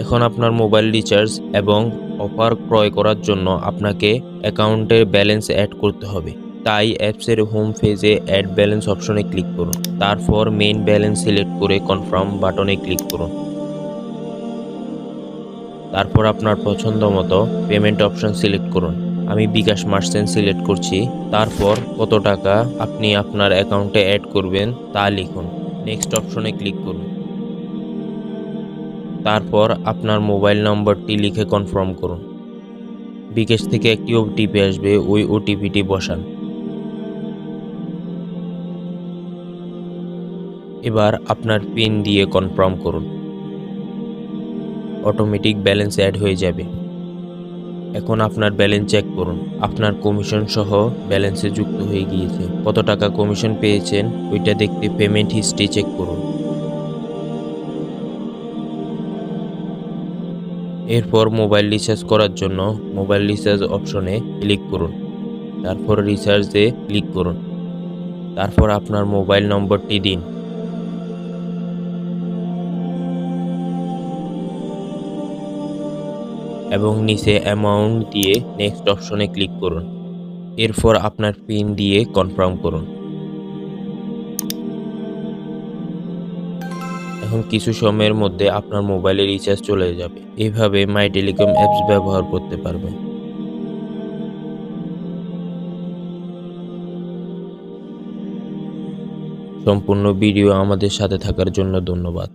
এখন আপনার mobile recharge এবং অফার ক্রয় করার জন্য আপনাকে অ্যাকাউন্টের ব্যালেন্স অ্যাড করতে হবে। তাই অ্যাপসের হোম পেজে অ্যাড ব্যালেন্স অপশনে ক্লিক করুন। তারপর মেইন ব্যালেন্স সিলেক্ট করে কনফার্ম বাটনে ক্লিক করুন। তারপর আপনার পছন্দ মতো পেমেন্ট অপশন সিলেক্ট করুন। আমি বিকাশ মার্চেন্ট সিলেক্ট করছি। তারপর কত টাকা আপনি আপনার অ্যাকাউন্টে অ্যাড করবেন তা লিখুন। নেক্সট অপশনে ক্লিক করুন। তারপর আপনার মোবাইল নম্বরটি লিখে কনফার্ম করুন। বিকেশ থেকে একটি ওটিপি আসবে, ওই ওটিপিটি বসান। এবার আপনার পিন দিয়ে কনফার্ম করুন। অটোমেটিক ব্যালেন্স অ্যাড হয়ে যাবে। এখন আপনার ব্যালেন্স চেক করুন। আপনার কমিশন সহ ব্যালেন্সে যুক্ত হয়ে গিয়েছে। কত টাকা কমিশন পেয়েছেন, ওইটা দেখতে পেমেন্ট হিস্ট্রি চেক করুন। এরপর মোবাইল রিচার্জ করার জন্য মোবাইল রিচার্জ অপশনে ক্লিক করুন। তারপর রিচার্জে ক্লিক করুন। তারপর আপনার মোবাইল নম্বরটি দিন। এবং নিচে অ্যামাউন্ট দিয়ে নেক্সট অপশনে ক্লিক করুন। এরপর আপনার পিন দিয়ে কনফার্ম করুন। এখন কিছু সময়ের মধ্যে আপনার মোবাইলে রিচার্জ চলে যাবে। এভাবে মাই টেলিকম অ্যাপস ব্যবহার করতে পারবেন সম্পূর্ণ ভিডিও আমাদের সাথে থাকার জন্য ধন্যবাদ।